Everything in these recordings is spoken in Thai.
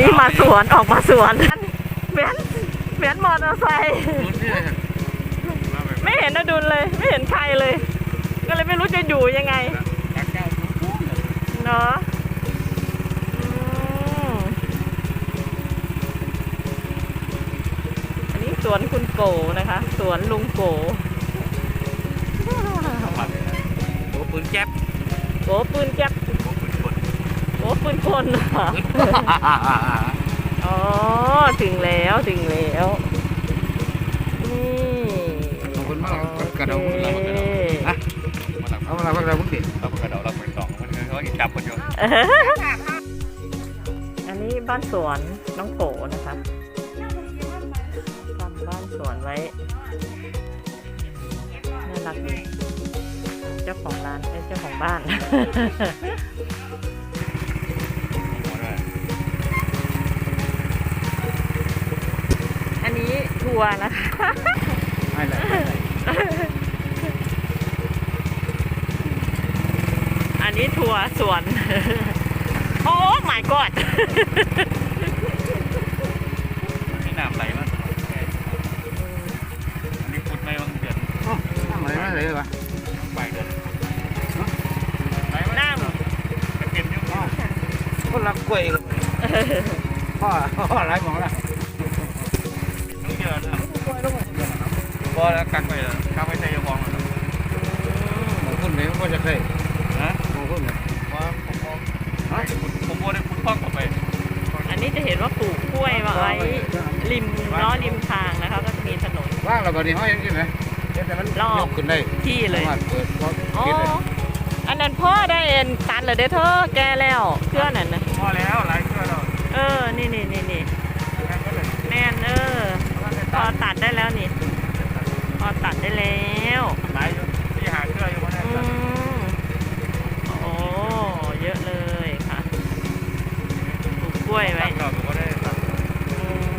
นี้มาสวนออกมาสวนเหมือนเหมือนมอเตอร์ไซค์ไม่เห็นอดุลเลย ไม่เห็นใครเลย ก็เลยไม่รู้จะอยู่ยังไงเนาะอืมอันนี้สวนคุณโกนะคะ สวนลุงโกโอ้ปืนแก๊ปโกปืนแก๊ปโอ้ปืนกด โกปืนคนเหรออ๋อ ถึงแล้วถึงแล้ว นี่ขอบคุณมากกระเดาโอเราเคกระเดาฮะมาหลังเอาเรากระเดาพุ่งดิเรากระเดาเราเป็นสองมันเขากินจับคนอยู่อันนี้บ้านสวนน้องโกนะคะทำบ้านสวนไว้น่ารักดีเจ้าของร้านเอ้ยเจ้าของบ้านอัน นี้ทัวร์นะคะไม่เลยอันนี้ทัวร์สวน โอ้ my god นี่น้ำไหลมั้งอันนี้พุดไม่บางเดือนทำอะไรไม่เลยวะปลายเดือนไหลมั้งน้จะเป็นยุ่งคนรักกล้วยพ่อพ่อไรมองละ ต้องเยอะนะพอแล้วกักไปแล้วกักไปใส่ยาบองแล้วำมองขึ้นไหนก็จะใช่นะมองขึ้นไหนว่าผมมองผมโมได้พุดพ้องเข้าไปอันนี้จะเห็นว่าปลูกกล้วยไว้ริมล้อริมทางนะคะก็จะมีถนนว่างเราบัดนี้ห้อยยังกินไหมแต่มันยกขึ้นได้ที่เลยสามารถเปิดเพราะอ๋อกินเลยอันนั้นพ่อได้เอ็นตัดเลยเด้อเธอแกแล้วเครื่องนั่นนะพอแล้วหลายเครื่องแล้วเออนี่นี่นี่นี่ แค่ก็เลย แม่นเออพอตัดได้แล้ว นี่พอตัดได้แล้วหลายที่หาเครื่องอยู่คนนี้อืมโอ้เยอะเลยค่ะปลูกกล้วยไว้ ตั้งก็ก็ได้ตั้งอืม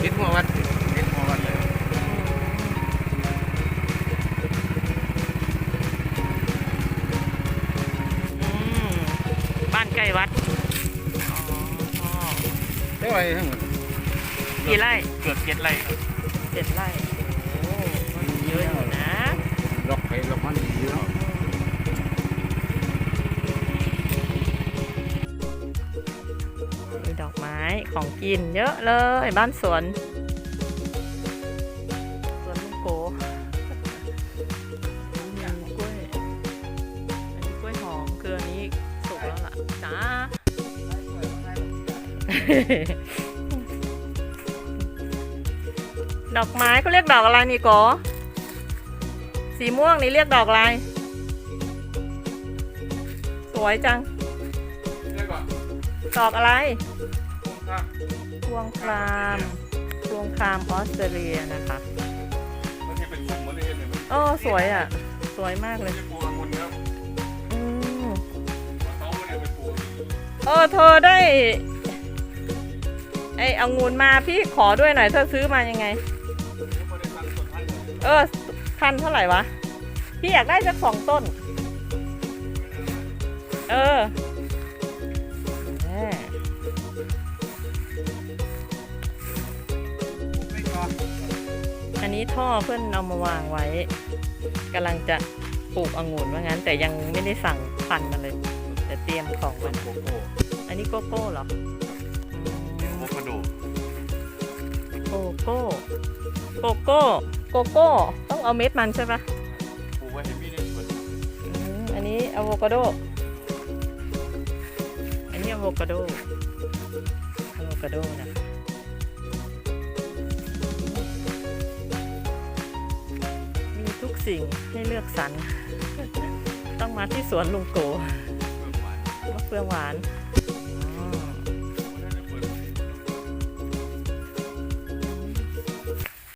คิดว่าวัดเห็นพอกันเลยอืมบ้านใกล้วัดอ๋อเท่าไหร่ทั้งหมดกี่ไร่เกือบเจ็ดไร่ครับเจ็ดไร่โอ้เยอะอยู่นะล็อกไปล็อกมันดีเนาะมีดอกไม้ของกินเยอะเลยบ้านสวน ดอกไม้เขาเรียกดอกอะไรนี่โกสีม่วงนี่เรียกดอกอะไร สวยจัง ดอกอะไรพวงครามพวงครามออสเตรเลียนะคะมันจะเป็นสุ่มมาเลยเนี่ยมันโอ้สวยอะ สวยมากเลยจะปลูกองุ่นครับอืมเขาเนี่ยไปปลูกเออเธอได้ ไอเอางูนมาพี่ขอด้วยหน่อยเธอซื้อมายังไงไม่ได้ตั้งต้นไม้เลยเออพันเท่าไหร่วะ พี่อยากได้สักสองต้น เออแหมไม่ก็อันนี้ท่อเพื่อนเอามาวางไว้กำลังจะปลูกองุ่นว่างั้น แต่ยังไม่ได้สั่งพันธุ์มาเลย แต่เตรียมของมัมันนโกโก้อันนี้โกโก้เหรออื โกโก้โกโก้โกโก้ต้องเอาเม็ดมันใช่ปะปลูกไว้ให้พี่ได้สวนอืมอันนี้อะโวคาโด อันนี้อะโวคาโดอะโวคาโดนะมีทุกสิ่งให้เลือกสรรต้องมาที่สวนลุงโกเพิ่มหวานมะเฟืองหวาน